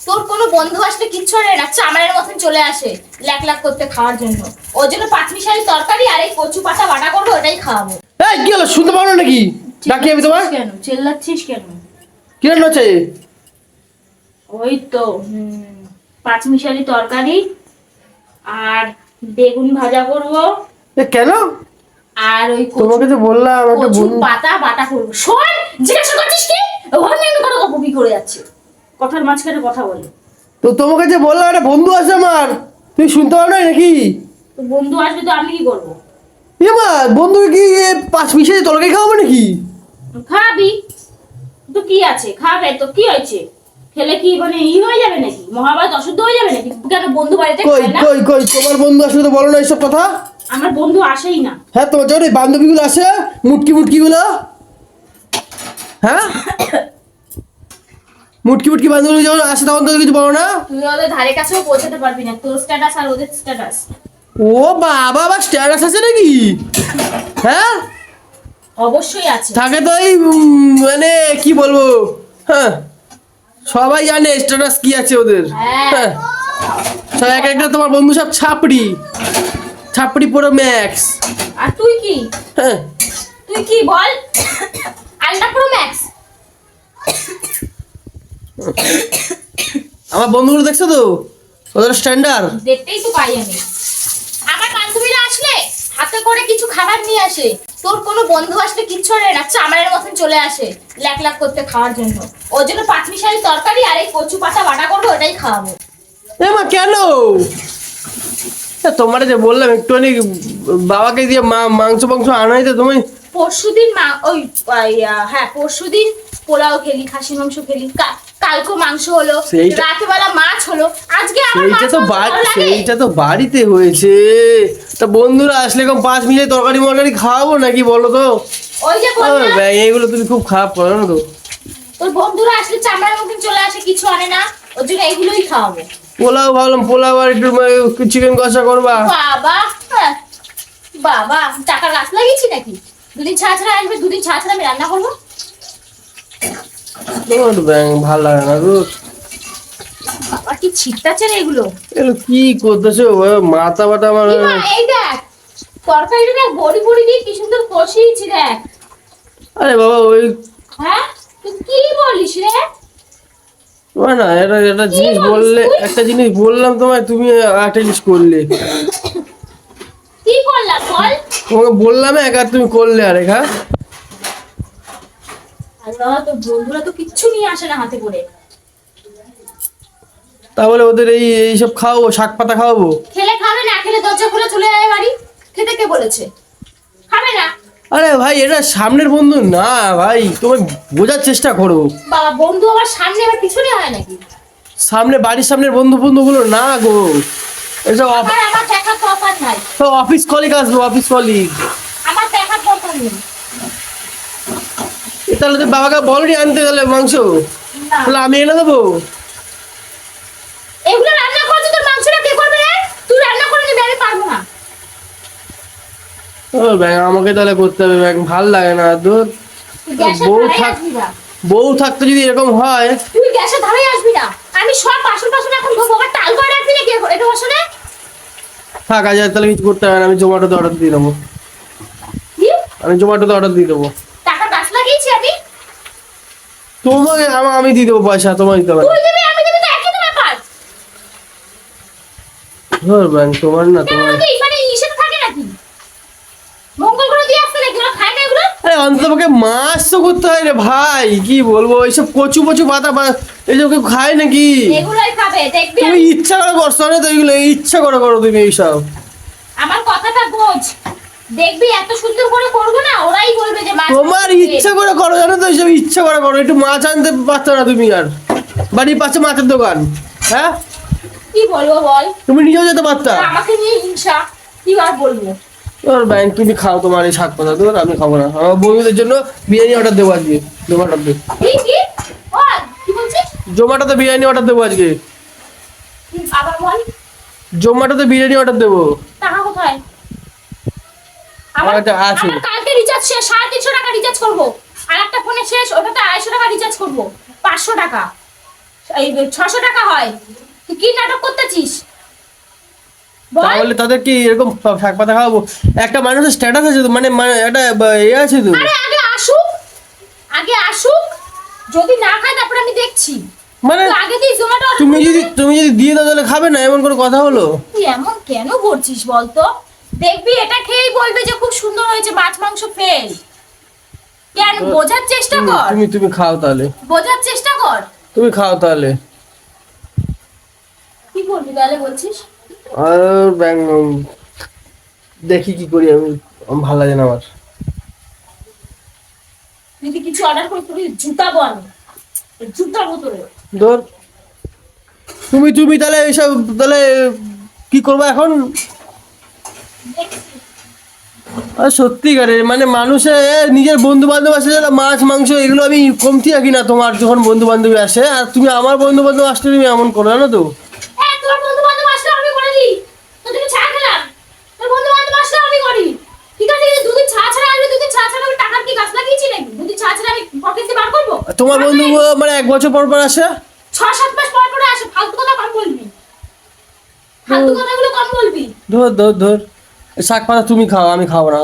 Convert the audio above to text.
তোর কোনো বন্ধু আসলে কিচ্ছু আনে না চামারের মতন চলে আসে ল্যাক ল্যাক করতে খাওয়ার জন্য। ওর জন্য পাঁচমিশালি তরকারি আর এই কচু পাতা বাটা করব ওটাই খাওয়াবো। এই কি হলো? শুনতে পারো নাকি? ডাকি আমি তোমার কেন? চেল্লাচ্ছিস কেন? কি রান্না হচ্ছে? ওই তো হুম, পাঁচমিশালি তরকারি আর বেগুন ভাজা করব। এ, কেন? আর ওই তোমাকে তো বললাম একটা পাতা বাটা করব। শোন জিজ্ঞাসা করছিস কি? অন্য কোনো কপি করে যাচ্ছে। কথার মাঝখানে কথা বলে। তো তোমাকে যে বললাম একটা বন্ধু আছে আমার। তুমি শুনতে পারো না নাকি? তো বন্ধু আসবে তো আমি কি করব? এমা বন্ধুকে কি এ, পাঁচ মিশে তরকারি খাওয়াবো নাকি? খাবি। তো কি আছে? খাবে তো কি হয়েছে? খেলে কি মানে ই হয়ে যাবে নাকি? মহাভারত অশুদ্ধ হয়ে যাবে নাকি? কেন বন্ধু বাড়িতে কই কই কই তোমার বন্ধু আসলে তো বলো না এইসব কথা? আমার বন্ধু আসেই না। হ্যাঁ তোমার এই বান্ধবীগুলো আসে মুটকি মুটকিগুলো হ্যাঁ? মুটকি মুটকি বান্ধবী যখন আসে তখন তো কিছু বলো না? তুই ওদের ধারে কাছেও পৌঁছাতে পারবি না। তোর স্ট্যাটাস আর ওদের স্ট্যাটাস ও বাবা আবার স্ট্যাটাস আছে নাকি? হ্যাঁ? অবশ্যই আছে। থাকে তো এই মানে কি বলব? হ্যাঁ সবাই জানে স্ট্যাটাস কি আছে ওদের। হ্যাঁ। হ্যাঁ। সব এক একটা তোমার বন্ধু সব ছাপড়ি। ছাপড়ি পুরো ম্যাক্স আর তুই কি? হ্যাঁ। তুই কি বল? আলট্রা প্রো ম্যাক্স আমার বন্ধুগুলো দেখছ তো? ওদের স্ট্যান্ডার্ড দেখতেই তো পাই আমি। আমার বান্ধবীরা আসলে হাতে করে কিছু খাবার নিয়ে আসে। তোর কোনো বন্ধু আসলে কিচ্ছু আনে না চামারের মতন চলে আসে ল্যাক ল্যাক করতে খাওয়ার জন্য। ওর জন্য পাঁচমিশালি তরকারি আর এই কচু পাতা বাটা করব ওটাই খাওয়াবো। এমা কেন? তোমার যে বললাম একটুখানি বাবাকে দিয়ে মা মাংস মাংস আনাই তো তুমি। পরশুদিন মা ওই হ্যাঁ পরশুদিন পোলাও খেলি খাসি মাংস খেলি কা- কালকে মাংস হলো রাতেবেলা মাছ হলো। আজকে আমার মাছ তো সেইটা তো বাড়িতে হয়েছে। তা বন্ধুরা আসলে এরকম পাঁচ মিনিটে তরকারি মরকারি খাওয়াবো নাকি বলো তো? ওই যে ও, এইগুলো তুমি খুব খারাপ করো না তো। তোর বন্ধুরা আসলে চামড়ার মতন চলে আসে কিছু আনে না। ওর জন্য এইগুলোই খাওয়াবো। পোলাও ভাবলাম পোলাও আর একটু চিকেন কষা করবা। বাবা হ্যাঁ, বাবা টাকার গাছ লাগিয়েছি নাকি? দুদিন ছাড়া ছাড়া আসবে দুদিন ছাড়া ছাড়া আমি রান্না করব? ব্যাং ভালো লাগে না বাবা কি ছিটতাছে রে এগুলো? এগুলো কি করতেছো ও, মাথা বাটা আমার এই দেখ তরকারিটা দেখ বড়ি বড়ি দিয়ে কি সুন্দর কষিয়েছি দেখ। আরে বাবা ওই হ্যাঁ? তুই কি বলিস রে? তোমার না এটা একটা জিনিস বললে একটা জিনিস বললাম তোমায় তুমি একটা জিনিস করলে। কি করলাম বল। তোমাকে বললাম এক আর তুমি করলে আরেক হ্যাঁ? আল্লাহ তো বন্ধুরা তো কিচ্ছু নিয়ে আসে না হাতে করে। তাহলে ওদের এই এইসব খাওয়াবো শাক পাতা খাওয়াবো? খেলে খাবে না খেলে দরজা খুলে চলে যায় বাড়ি। খেতে কে বলেছে? খাবে না। আরে ভাই এটা সামনের বন্ধু না ভাই তুমি বোঝার চেষ্টা করো। বাবা বন্ধু আমার সামনে আবার পিছনে হয় নাকি? সামনে বাড়ির সামনের বন্ধু বন্ধুগুলো না গো। এসব আমার নাই। সব অফিস কলিগ আসবে অফিস কলিগ। আমার দেখার দরকার নেই। তাহলে তো বাবাকে বলনি আনতে তাহলে মাংস। তাহলে আমি এনে দেবো। এগুলো রান্না করছে তোর মাংসটা কে করবে তুই রান্না করে নিবি আমি পারব না। ও ব্যাং আমাকে তাহলে করতে হবে ব্যাং ভালো লাগে না। তোর বউ থাক- বউ থাকতে যদি এরকম হয় তুই গ্যাসের ধারে আসবি না। আমি সব বাসন বাসন এখন ধোবো। টাল করে রাখবি নাকি এটা বসনে? থাক আজ তাহলে কিছু করতে হবে না। আমি জোম্যাটোতে অর্ডার দিয়ে দেবো। আমি জোম্যাটোতে অর্ডার দিয়ে দেবো টাকা গাছ লাগিয়েছি আমি তোমাকে আমা- আমি দিয়ে দেবো পয়সা তোমার দিতে ব্যাপার। ধর ব্যাং তোমার না তোমার মানে আরে মাছ তো করতে হয় রে ভাই কি বলব এইসব কচু কচু পাতা এইসব কেউ খায় নাকি? এগুলোই খাবে দেখবি তুমি ইচ্ছা করে করছ না তো এইগুলো ইচ্ছা করে করো তুমি এইসব। আমার কথাটা বোঝ। দেখবি এত সুন্দর করে করব না ওরাই বলবে যে মাছ তোমার ইচ্ছা করে করো জানো তো এইসব ইচ্ছা করে করো। একটু মাছ আনতে পারছ না তুমি আর। বাড়ির পাশে মাছের দোকান। হ্যাঁ? কি বলব বল? তুমি নিজেও যেতে পারতা? আমাকে নিয়ে হিংসা। কি আর বলব? তোর ব্যাংক তুমি খাও তোমার এই শাক পাতা তোর আমি খাব না। আমার বন্ধুদের জন্য বিরিয়ানি অর্ডার দেবো আজকে। বলছিস? জোম্যাটোতে বিরিয়ানি অর্ডার দেবো আজকে। জোম্যাটোতে বিরিয়ানি অর্ডার দেবো। টাকা কোথায়? আমার আছে। রিচার্জ শেষ সাড়ে তিনশো টাকা রিচার্জ করব। আর একটা ফোনে শেষ ওটাতে আড়াইশো টাকা রিচার্জ করব। পাঁচশো টাকা। এই ছশো টাকা হয়। তুই কি নাটক করতেছিস? তাহলে তাদের কি এরকম শাক পাতা খাওয়াবো? একটা মানুষের স্ট্যাটাস আছে তো মানে মানে একটা এ আছে তো। আরে আগে আসুক। আগে আসুক। যদি না খায় তারপর আমি দেখছি। মানে তুই আগে দিয়ে জোম্যাটো তুমি যদি তুমি যদি দিয়ে দাও তাহলে খাবে না? এমন কোনো কথা হলো? তুই এমন কেন করছিস বলতো? দেখবি এটা খেয়েই বলবে যে খুব সুন্দর হয়েছে মাছ মাংস ফেল। কেন বোঝার চেষ্টা কর। তুমি তুমি খাও তাহলে। বোঝার চেষ্টা কর। তুমি খাও তাহলে। কি করবি তাহলে বলছিস? আর ব্যাং দেখি কি করি আমি ভালো লাগে না আমার। যদি কিছু অর্ডার করে তুই জুতা বল? জুতার ভিতরে। ধর। তুমি তুমি তাহলে এইসব তাহলে কি করব এখন? সত্যিকারে মানে মানুষে নিজের বন্ধু বান্ধব আসে যারা মাছ মাংস এগুলো আমি কমতি রাখি না তোমার যখন বন্ধু বান্ধবী আসে। আর তুমি আমার বন্ধু বান্ধব আসলে তুমি এমন করো জানো তো? তোমার বন্ধু মানে এক বছর পর পর আসে? ছ সাত মাস পর পরে আসে। ফালতু কথা কম বলবি। ফালতু কথাগুলো কম বলবি। ধর ধর ধর। শাক পাতা তুমি খাও আমি খাব না।